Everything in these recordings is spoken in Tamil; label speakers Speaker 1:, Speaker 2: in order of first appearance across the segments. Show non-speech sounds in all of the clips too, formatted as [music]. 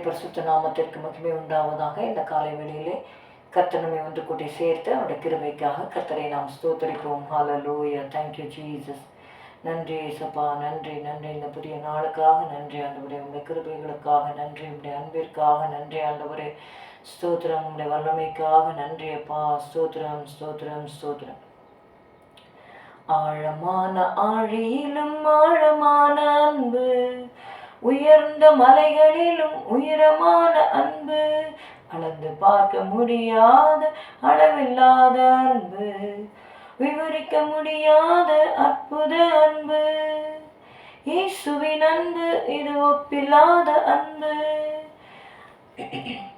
Speaker 1: கர்த்தருடைய பரிசுத்த நாமத்திற்கு மகிமை உண்டாவதாக இந்த காலை வேளையிலே கர்த்தனமை ஒன்று கூட்டி சேர்த்து அவருடைய கிருபைக்காக கர்த்தரை நாம் ஸ்தோத்தரிப்போம். ஹால thank தேங்க்யூ ஜீசஸ் நன்றி ஏசப்பா. நன்றி நன்றி. இந்த புதிய நாளுக்காக நன்றி ஆண்டவரே. உங்களுடைய கிருபைகளுக்காக நன்றி உடைய அன்பிற்காக நன்றி ஆண்டவரே. ஸ்தோத்திரம் உடைய வல்லமைக்காக நன்றி அப்பா. ஸ்தோத்திரம் ஸ்தோத்திரம் ஸ்தோத்திரம். ஆழமான ஆழியிலும் ஆழமான அன்பு. உயர்ந்த மலைகளிலும் உயரமான அன்பு அளந்து பார்க்க முடியாத அளவில்லாத அன்பு விவரிக்க முடியாத அற்புத அன்பு. இயேசுவின் அன்பு இது ஒப்பில்லாத அன்பு.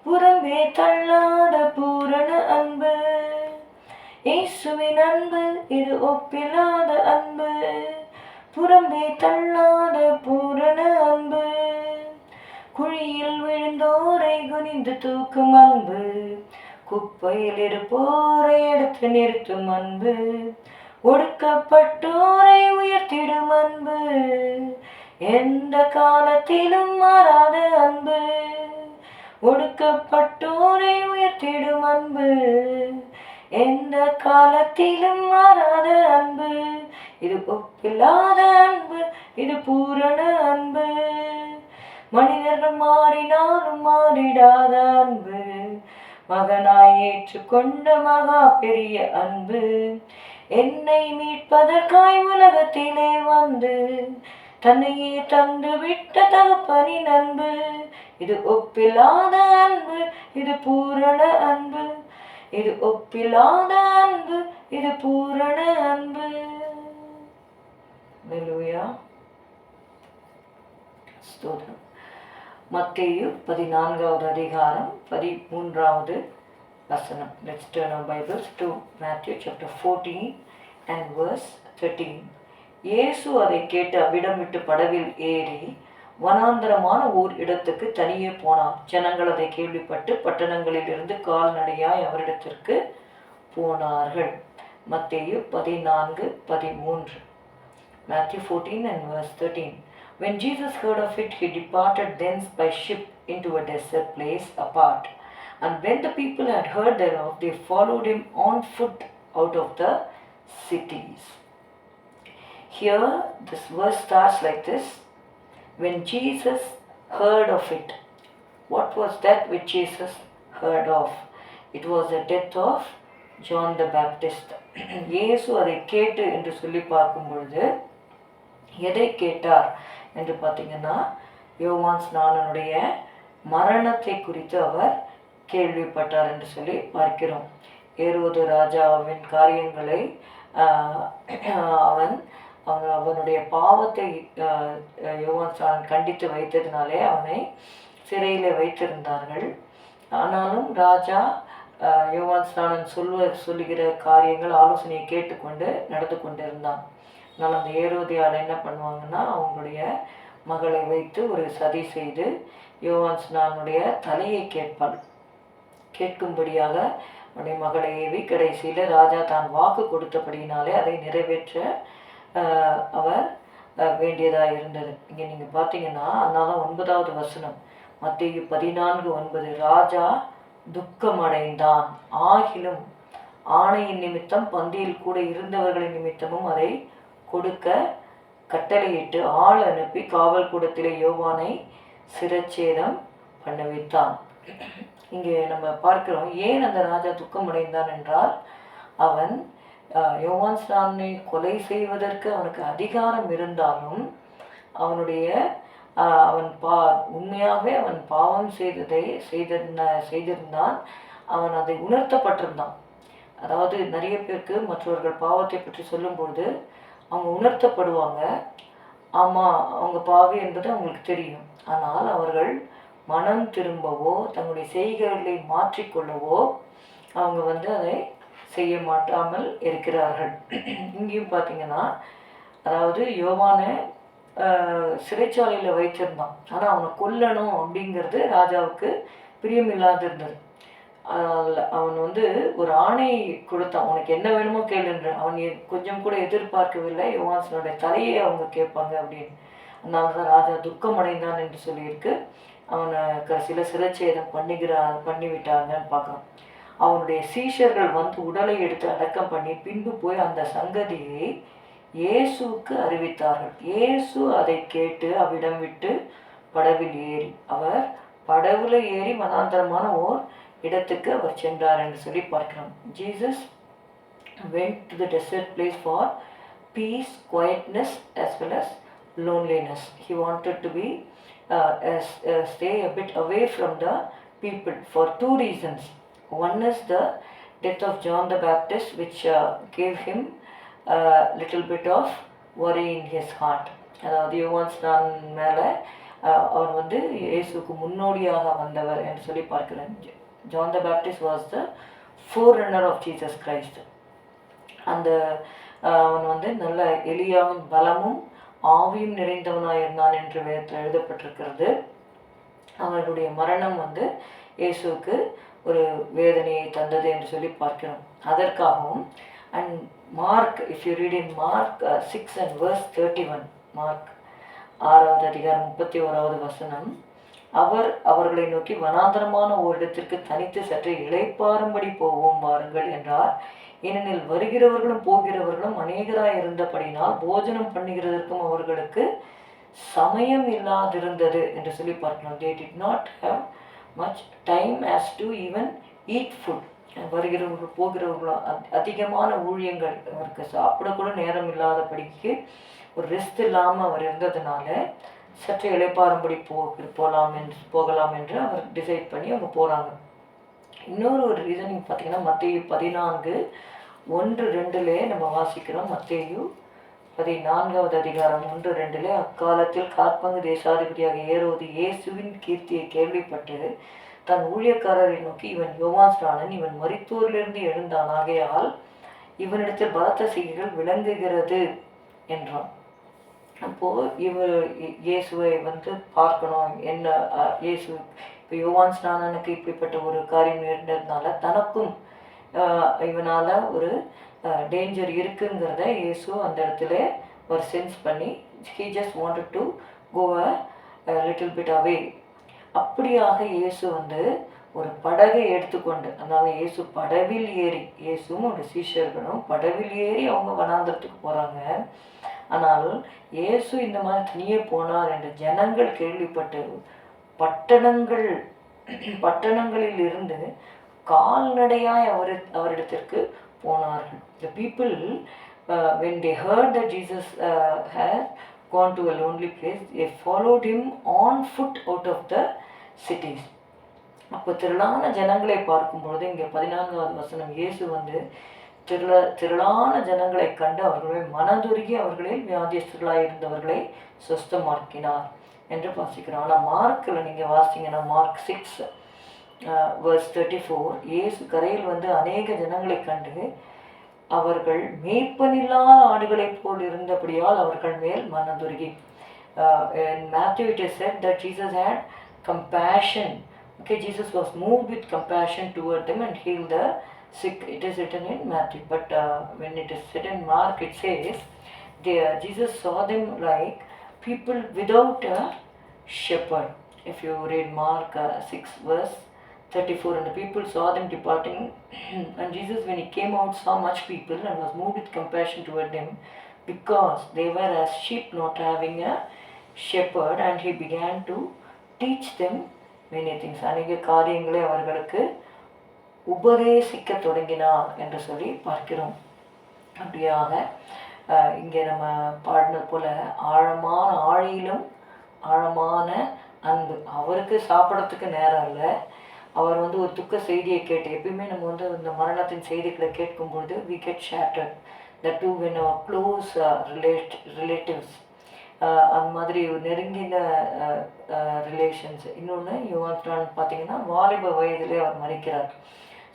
Speaker 1: புறம்பே தள்ளாத பூரண அன்பு. இயேசுவின் அன்பு இது ஒப்பில்லாத அன்பு. புறம்பே தள்ளாத பூரண அன்பு. குழியில் விழுந்தோரை குனிந்து தூக்கும் அன்பு. குப்பையில் இருப்போரை எடுத்து நிறுத்தும் அன்பு. ஒடுக்கப்பட்டோரை உயர்த்திடும் அன்பு. எந்த காலத்திலும் மாறாத அன்பு. ஒடுக்கப்பட்டோரை உயர்த்திடும் அன்பு. எந்த காலத்திலும் மாறாத அன்பு. இது ஒப்பில்லாத அன்பு இது பூரண அன்பு. மனிதர்கள் மாறினாலும் மாறிடாத அன்பு. மகனாய் ஏற்றுக்கொண்ட மகா பெரிய அன்பு. என்னை மீட்பதற்காய் உலகத்திலே வந்து தன்னையே தந்து விட்ட தகப்பனின் அன்பு. இது ஒப்பில்லாத அன்பு இது பூரண அன்பு. இது ஒப்பில்லாத அன்பு இது பூரண அன்பு. Hallelujah. ஸ்தோத்திரம். மத்தேயு பதினான்காவது அதிகாரம் பதிமூன்றாவது வசனம். Let's turn our bibles to Matthew chapter 14 and verse 13 இயேசு அதை கேட்டு அவ்விடம் விட்டு படவில் ஏறி வனாந்தரமான ஓர் இடத்துக்கு தனியே போனார். ஜனங்கள் அதை கேள்விப்பட்டு பட்டணங்களிலிருந்து கால்நடையாய் அவரிடத்திற்கு போனார்கள். மத்தேயு பதினான்கு பதிமூன்று. Matthew 14 and verse 13. When Jesus heard of it, he departed thence by ship into a desert place apart. And when the people had heard thereof, they followed him on foot out of the cities. Here, this verse starts like this When Jesus heard of it, what was that which Jesus heard of? It was the death of John the Baptist. [clears throat] இயேசு அதை கேட்டு என்று சொல்லி பார்க்கும் பொழுது எதை கேட்டார் என்று பார்த்தீங்கன்னா யோவான் ஸ்நானனுடைய மரணத்தை குறித்து அவர் கேள்விப்பட்டார் என்று சொல்லி பார்க்கிறோம். ஏறுவது ராஜாவின் காரியங்களை அவன் அவன் அவனுடைய பாவத்தை யோவான் ஸ்நானன் கண்டித்து வைத்ததினாலே அவனை சிறையில் வைத்திருந்தார்கள். ஆனாலும் ராஜா யோவான் ஸ்நானன் சொல்வ சொல்லுகிற காரியங்கள் ஆலோசனையை கேட்டுக்கொண்டு நடந்து கொண்டிருந்தான். அதனால் அந்த ஏரோதியால் என்ன பண்ணுவாங்கன்னா அவங்களுடைய மகளை வைத்து ஒரு சதி செய்து யோவான் ஸ்நானுடைய தலையை கேட்பாள். கேட்கும்படியாக அவனுடைய மகளை ஏவி கடைசியில் ராஜா தான் வாக்கு கொடுத்தபடியினாலே அதை நிறைவேற்ற அவர் வேண்டியதாக இருந்தது. இங்கே நீங்கள் பார்த்தீங்கன்னா அதனால ஒன்பதாவது வசனம். மத்திய பதினான்கு ஒன்பது ராஜா துக்கமடைந்தான். ஆகிலும் ஆணையின் நிமித்தம் பந்தியில் கூட இருந்தவர்களின் நிமித்தமும் அதை கொடுக்க கட்டளையிட்டு ஆள் அனுப்பி காவல் கூடத்திலே யோவானை சிரச்சேதம் பண்ண வைத்தான் இங்கே நம்ம பார்க்கிறோம் ஏன் அந்த ராஜா துக்கமடைந்தான் என்றால் அவன் யோவான் ஸ்நானை கொலை செய்வதற்கு அவனுக்கு அதிகாரம் இருந்தாலும் அவனுடைய அவன் பா உண்மையாகவே அவன் பாவம் செய்ததை செய்திருந்த செய்திருந்தான் அவன் அதை உணர்த்தப்பட்டிருந்தான். அதாவது நிறைய பேருக்கு மற்றவர்கள் பாவத்தை பற்றி சொல்லும்பொழுது அவங்க உணர்த்தப்படுவாங்க. ஆமாம் அவங்க பாவி என்பது அவங்களுக்கு தெரியும். ஆனால் அவர்கள் மனம் திரும்பவோ தங்களுடைய செய்கைகளை மாற்றிக்கொள்ளவோ அவங்க வந்து அதை செய்ய மாட்டாமல் இருக்கிறார்கள். இங்கேயும் பார்த்தீங்கன்னா அதாவது யோவான சிறைச்சாலையில் வைத்திருந்தான். ஆனால் அவனை கொல்லணும் அப்படிங்கிறது ராஜாவுக்கு பிரியமில்லாது இருந்தது அவன் வந்து ஒரு ஆணை கொடுத்தான் உனக்கு என்ன வேணுமோ கேளுன்ற அவன் கொஞ்சம் கூட எதிர்பார்க்கவில்லை. யுவான்சனுடைய தலையை அவங்க கேட்பாங்க அப்படின்னு. அதனால தான் ராஜா துக்கம் அடைந்தான் என்று சொல்லியிருக்கு. அவனை கடைசியில் சிரச்சேதம் பண்ணிக்கிறா பண்ணிவிட்டாங்கன்னு பார்க்குறோம். அவனுடைய சீஷர்கள் வந்து உடலை எடுத்து அடக்கம் பண்ணி பின்பு போய் அந்த சங்கதியை இயேசுவுக்கு அறிவித்தார்கள். இயேசு அதை கேட்டு அவ்விடம் விட்டு படவில் ஏறி அவர் படவுல ஏறி மனாந்தரமான ஓர் இடத்துக்கு அவர் சென்றார் என்று சொல்லி பார்க்கிறோம் Jesus went to the desert place for peace quietness as well as loneliness he wanted to be stay a bit away from the people for two reasons one is the death of John the Baptist which gave him little bit of ஒரே இன் ஹிஸ் ஹார்ட் அதாவது யுவான் நான் மேலே அவர் வந்து இயேசுக்கு முன்னோடியாக வந்தவர் என்று சொல்லி பார்க்கிறேன் John the Baptist was the forerunner of Jesus Christ அந்த அவன் வந்து நல்ல எளியாவும் பலமும் ஆவியும் நிறைந்தவனாக இருந்தான் என்று வேதத்தில் எழுதப்பட்டிருக்கிறது. அவனுடைய மரணம் வந்து இயேசுவுக்கு ஒரு வேதனையை தந்தது என்று சொல்லி பார்க்கிறோம். அதற்காகவும் and Mark if you read in Mark six and verse thirty one Mark ஆறாவது அதிகாரம் முப்பத்தி ஓராவது வசனம் அவர் அவர்களை நோக்கி வனாந்தரமான ஓரிடத்திற்கு தனித்து சற்று இழைப்பாரும்படி போவோம் வாருங்கள் என்றார். ஏனெனில் வருகிறவர்களும் போகிறவர்களும் அநேகராய் இருந்தபடினால் போஜனம் பண்ணுகிறதற்கும் அவர்களுக்கு சமயம் இல்லாதிருந்தது என்று சொல்லி பார்க்கணும். They did not have much time as to even eat food வருகிறவர்கள் போகிறவர்களும் அதிகமான ஊழியங்கள் அவருக்கு சாப்பிடக்கூட நேரம் இல்லாதபடிக்கு ஒரு ரெஸ்ட் இல்லாமல் அவர் இருந்ததுனால சற்று இளைப்பாறும்படி போ போகலாம் என்று போகலாம் என்று அவர் டிசைட் பண்ணி அவங்க போகிறாங்க இன்னொரு ஒரு ரீசனிங் பார்த்தீங்கன்னா மத்திய பதினான்கு ஒன்று ரெண்டுலே நம்ம வாசிக்கிறோம் மத்தேயு பதினான்காவது அதிகாரம் ஒன்று ரெண்டிலே அக்காலத்தில் காற்பங்கு தேசாதிபதியாக ஏறுவது இயேசுவின் கீர்த்தியை கேள்விப்பட்டு தன் ஊழியக்காரரை நோக்கி இவன் யோவான்ஸ்ரானன் இவன் மருத்துவரிலிருந்து எழுந்தான். ஆகையால் இவனிடத்தில் பலத்த செய்திகள் விளங்குகிறது என்றான். அப்போது இவர் இ- இயேசுவை வந்து பார்க்கணும். என்ன இயேசு இப்போ யுவான் ஸ்நானனுக்கு இப்படிப்பட்ட ஒரு காரியம் இருந்ததுனால தனக்கும் இவனால் ஒரு டேஞ்சர் இருக்குங்கிறத இயேசு அந்த இடத்துல ஒரு சென்ஸ் பண்ணி he just wanted to go a little bit away அப்படியாக இயேசு வந்து ஒரு படகை எடுத்துக்கொண்டு அதனால் இயேசு படவில் ஏறி இயேசும் ஒரு சீஷர்களும் படவில் ஏறி அவங்க வனாந்திரத்துக்கு போகிறாங்க ஆனால் இயேசு இந்த மாதிரி தனியே போனார் என்று ஜனங்கள் கேள்விப்பட்டு பட்டணங்கள் பட்டணங்களில் இருந்து கால்நடையாய் அவர் அவரிடத்திற்கு போனார்கள். The people when they heard the Jesus jesus gone to a lonely place A followed him on foot out of the cities அப்போ திரளான ஜனங்களை பார்க்கும்பொழுது இங்கே பதினான்காவது வசனம் இயேசு வந்து திரள திரளான ஜனங்களை கண்டு அவர்களை மனதுருகி அவர்களில் வியாதியஸ்தர்களாக இருந்தவர்களை சுஸ்தமாக்கினார் என்று வாசிக்கிறோம் ஆனால் மார்க்கில் நீங்கள் வாசிங்கன்னா Mark six verse thirty four இயேசு கரையில் வந்து அநேக ஜனங்களை கண்டு அவர்கள் மேய்ப்பனில்லாத ஆடுகளைப் போல் இருந்தபடியால் அவர்கள் மேல் மனதுருகி uh, in Matthew said that said that compassion had compassion. Okay, Jesus was moved with compassion toward them and healed the sick. It is written in Matthew, but uh, when it is said in Mark, it says, they, Jesus saw them like people without a shepherd. If you read Mark uh, 6 verse 34, and the people saw them departing, [clears throat] and Jesus, when he came out, saw much people and was moved with compassion toward them because they were as sheep not having a shepherd, and he began to teach them many things. அநேக காரியங்களை அவர்களுக்கு உபதேசிக்க தொடங்கினார் என்று சொல்லி பார்க்கிறோம். அப்படியாக இங்கே நம்ம பாடினது போல ஆழமான ஆழியிலும் ஆழமான அன்பு. அவருக்கு சாப்பிட்றதுக்கு நேரம் இல்லை. அவர் வந்து ஒரு துக்க செய்தியை கேட்டு எப்பயுமே நம்ம வந்து இந்த மரணத்தின் செய்திகளை கேட்கும்பொழுது we get shattered the too when our close relate relatives அந்த மாதிரி ஒரு நெருங்கின ரிலேஷன்ஸ் இன்னொன்று யுவன் பார்த்தீங்கன்னா வாலிப வயதிலே அவர் மறிக்கிறார்.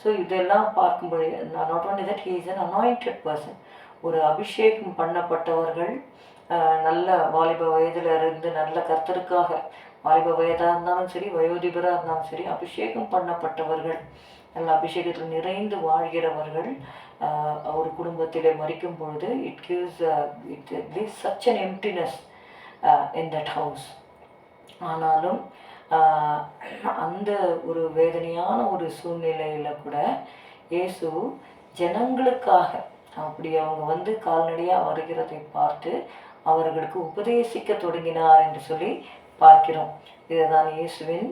Speaker 1: ஸோ இதெல்லாம் பார்க்கும்போது not only that he is an anointed person ஒரு அபிஷேகம் பண்ணப்பட்டவர்கள் நல்ல வாலிப வயதில் இருந்து நல்ல கர்த்தருக்காக வாலிப வயதாக இருந்தாலும் சரி வயோதிபராக இருந்தாலும் சரி அபிஷேகம் பண்ணப்பட்டவர்கள் நல்ல அபிஷேகத்தில் நிறைந்து வாழ்கிறவர்கள் ஒரு குடும்பத்திலே மறிக்கும் பொழுது it gives it gives such an emptiness in that house ஆனாலும் அந்த ஒரு வேதனையான ஒரு சூழ்நிலையில் கூட இயேசு ஜனங்களுக்காக அப்படி அவங்க வந்து கால்நடையாக வருகிறதை பார்த்து அவர்களுக்கு உபதேசிக்க தொடங்கினார் என்று சொல்லி பார்க்கிறோம். இதுதான் இயேசுவின்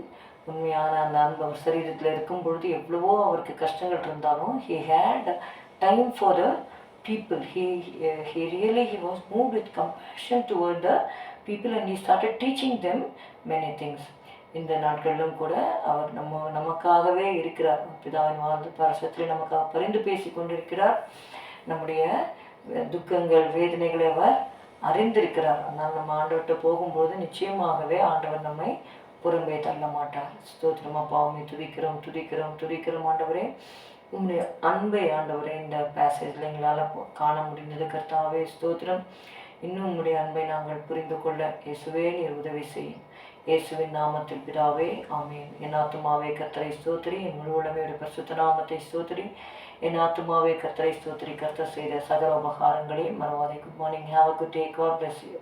Speaker 1: உண்மையான அந்த அன்பு. சரீரத்தில் இருக்கும் பொழுது எவ்வளவோ அவருக்கு கஷ்டங்கள் இருந்தாலும் he had time for the people. He uh, he really he was moved with compassion toward the people and he started teaching them many things. இந்த நாட்களிலும் கூட அவர் நம்ம நமக்காகவே இருக்கிறார். பிதாவின் வாழ்ந்து பரசத்தில் நமக்காக பரிந்து பேசி கொண்டிருக்கிறார். நம்முடைய துக்கங்கள் வேதனைகளை அவர் அறிந்திருக்கிறார். அதனால் நம்ம ஆண்டவர்கிட்ட போகும்போது நிச்சயமாகவே ஆண்டவர் நம்மை புறம்பே தள்ள மாட்டார். ஸ்தோத்திரமா பாவமே துதிக்கிறோம் துதிக்கிறோம் துதிக்கிறோம் ஆண்டவரே. உங்களுடைய அன்பை ஆண்டவரே இந்த பேசேஜில் எங்களால் காண முடிந்தது. கர்த்தாவே ஸ்தோத்திரம். இன்னும் உங்களுடைய அன்பை நாங்கள் புரிந்து கொள்ள இயேசுவே நீர் உதவி செய்யும். இயேசுவின் நாமத்தில் பிதாவே ஆமீன். என் ஆத்துமாவே கத்தரை ஸ்தோத்திரி. என் முழு உடமையோட பரிசுத்த நாமத்தை ஸ்தோத்திரி. என் ஆத்துமாவே கத்தரை ஸ்தோத்திரி. கர்த்தர் செய்த சகல உபகாரங்களையும் மனவாதை good morning have a good day God bless you